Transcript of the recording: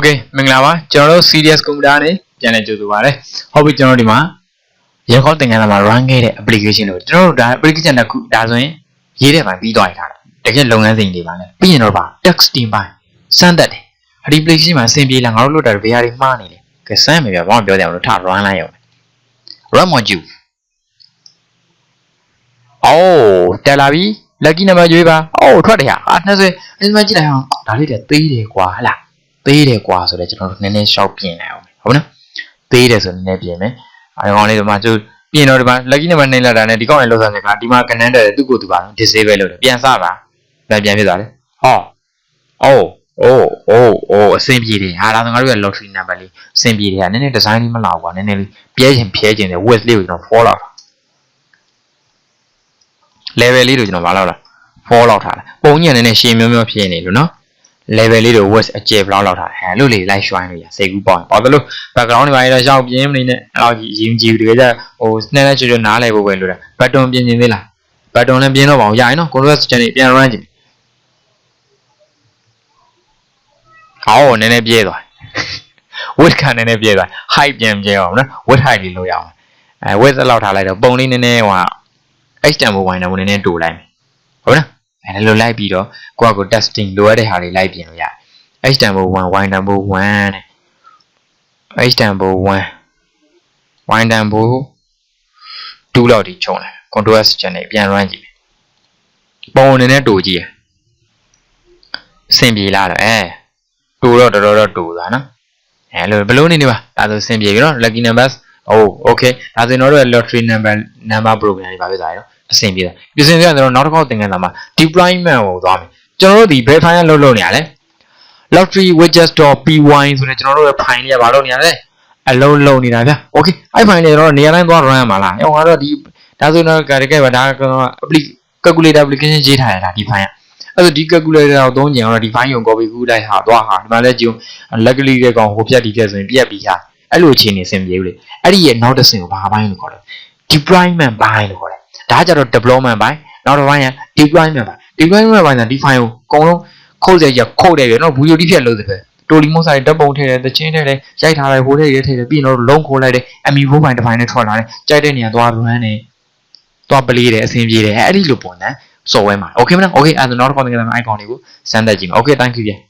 Okay မင်္ဂလာပါကျွန်တော်တို့ serious computer နဲ့ပြန်လည်ကြိုဆိုပါရစေဟုတ်ပြီကျွန်တော်တို့ဒီမှာရေခေါက်သင်ခန်းစာမှာ run ခဲ့တဲ့ application ကိုကျွန်တော်တို့ဒါ application တစ်ခုဒါဆိုရင်ရေးတဲ့ပိုင်းပြီးသွားရတာတကယ်လုပ်ငန်းစဉ်တွေပါလေပြီးရင်တော့ပါ texting ပိုင်းစမ်းသက်တယ်အဒီ application မှာအဆင်ပြေလားငါတို့လုပ်တာဘယ်ဟာတွေမှားနေလဲကဲစမ်းမယ်ပြဘာမှပြောကြအောင်လို့ထ run လိုက်အောင် run module အိုးတက်လာပြီ lucky number ရွေးပါအိုးထွက်တယ်ဟာ20အဲ့ဒီမှာကြည့်လိုက်အောင်ဒါလေးတွေသေးတယ်ကွာဟလား သေးတယ်ကွာဆိုတော့ကျွန်တော်တို့နည်းနည်းရှောက်ပြင်လိုက်အောင်ဟုတ်နော်သေးတယ်ဆိုနည်းနည်းပြင်မယ်အဲကောင်လေးဒီမှာကျပြင်တော့ဒီမှာ lucky number နှိမ့်လာတာနဲ့ဒီကောင်လေးလောက်စားတဲ့ကဒီမှာကနန်းတယ်သူ့ကိုယ်သူပါ disable လုပ်တယ်ပြန်စပါပြန်ပြန်ဖြစ်သွားတယ်ဟောအိုးအိုးအိုးအိုးအဆင်ပြေတယ်ဟာဒါဆိုငါတို့ရဲ့ lottery number လေးအဆင်ပြေတယ်ဟာနည်းနည်း design လေးမလာဘူးကွာနည်းနည်းလေးပြဲချင်ဖျဲချင်တယ် width လေးကိုကျွန်တော် fall လောက် level လေးတို့ကျွန်တော်မလောက်လား fall လောက်ထားတယ်ပုံညံနည်းနည်းရှည်မျိုးမျိုးဖြစ်နေလို့နော် level လေးတို့ width အကျယ်ဘယ်လောက်လောက်ထားတယ်ဟဲ့လို့လေ light shine လို့ရစိတ်ကူးပေါ့ဘာလို့ background တွေပါရတော့ရှောက်ပြင်းမနေနဲ့အဲ့လောက်ကြီးရင်ကြည့်တကယ်ကြဟိုနည်းနည်းချွတ်ချွတ်နားလည်ဖို့ပဲလို့တာ button ပြင်နေသေးလား button လည်းပြင်တော့ပါအောင်ရရင်နော် control scan တွေပြန် run ကြည့်ဟောနည်းနည်းပြဲသွား width ကနည်းနည်းပြဲသွား height ပြန်ပြဲအောင်နော် width height လေးလို့ရအောင်အဲ width လောက်ထားလိုက်တော့ပုံလေးနည်းနည်းဟို extend ဘိုင်းတော့နည်းနည်းတူလိုက်မယ်ဟုတ်လား အဲဒီလိုလိုက်ပြီးတော့ကိုယ့်အကို testing လိုအပ်တဲ့ဟာတွေလိုက်ပြင်လို့ရတယ် h number 1 y number 1 h number 1 y number 2လောက်ဒီချုံတယ် control s ချန်နေပြန် run ကြည့်ပုံအနေနဲ့တူကြည့်အဆင်ပြေလာတော့အဲတူတော့တော်တော်တူသွားနော်အဲလိုဘလို့နေနေပါဒါဆိုဆင်ပြေပြီနော် lucky numbers ဟုတ် okay ဒါဆိုရင်တော့ lottery number number program တွေပါပဲသားရတော့ အဆင်ပြေတာပြင်ဆင်စရာကျွန်တော်နောက်တစ်ခေါက်သင်ခန်းစာမှာ deployment ကိုသွားမယ်ကျွန်တော်တို့ဒီ verify ရလုပ်လုပ်နေရလဲ lottery widgets.py ဆိုတဲ့ကျွန်တော်တို့ရဲ့ file လေးကဘာလုပ်နေရလဲအလုံးလုံးနေတာဗျာ okay အဲ့ file လေးတော့နေရာတိုင်းသွား run ရမှာလားအဲ့ငါတော့ဒီဒါဆိုတော့တကယ်ပဲဒါကတော့ application calculator application ရေးထားရတာဒီ file ကအဲ့တော့ဒီ calculator ကိုသုံးကြင်တော့ဒီ file ကို copy ကူးလိုက်ဟာသွားဟာဒီမှာလဲကျုံ luckily တဲ့ကောင်ဟိုပြက်ဒီပြက်ဆိုရင်ပြက်ပြီးဟာအဲ့လိုအခြေအနေအဆင်ပြေဘူးလေအဲ့ဒီရဲ့နောက်တစ်ဆင့်ကိုဘာပိုင်းလို့ခေါ်လဲ deployment ပိုင်းလို့ခေါ်တယ် ဒါကြတော့ deployment ဘိုင်းနောက်တစ်ပိုင်းက deployment ဘိုင်း deployment ဘိုင်းကဒီ file ကိုအကုန်လုံးခုတ်ရရခုတ်တယ်ပြီးတော့ video တိဖြတ်လို့တယ်ပဲတိုလီမော့စာတွေဓာတ်ပုံထည့်တယ်သချင်းထည့်တယ်ရိုက်ထားတယ်ဟိုထည့်ရထည့်တယ်ပြီးတော့လုံးခိုးလိုက်တယ် MV4 ဘိုင်းတစ်ပိုင်းနဲ့ထွက်လာတယ်ကြိုက်တဲ့နေရာသွား run တယ်သွားပလေးတယ်အဆင်ပြေတယ်အဲ့ဒီလိုပုံစံ software မှာ okay မလား okay အဲ့ဒါနောက်တစ်ခေါက်ငါ icon တွေကိုစမ်းသပ်ကြည့်မယ် okay thank you ပြန်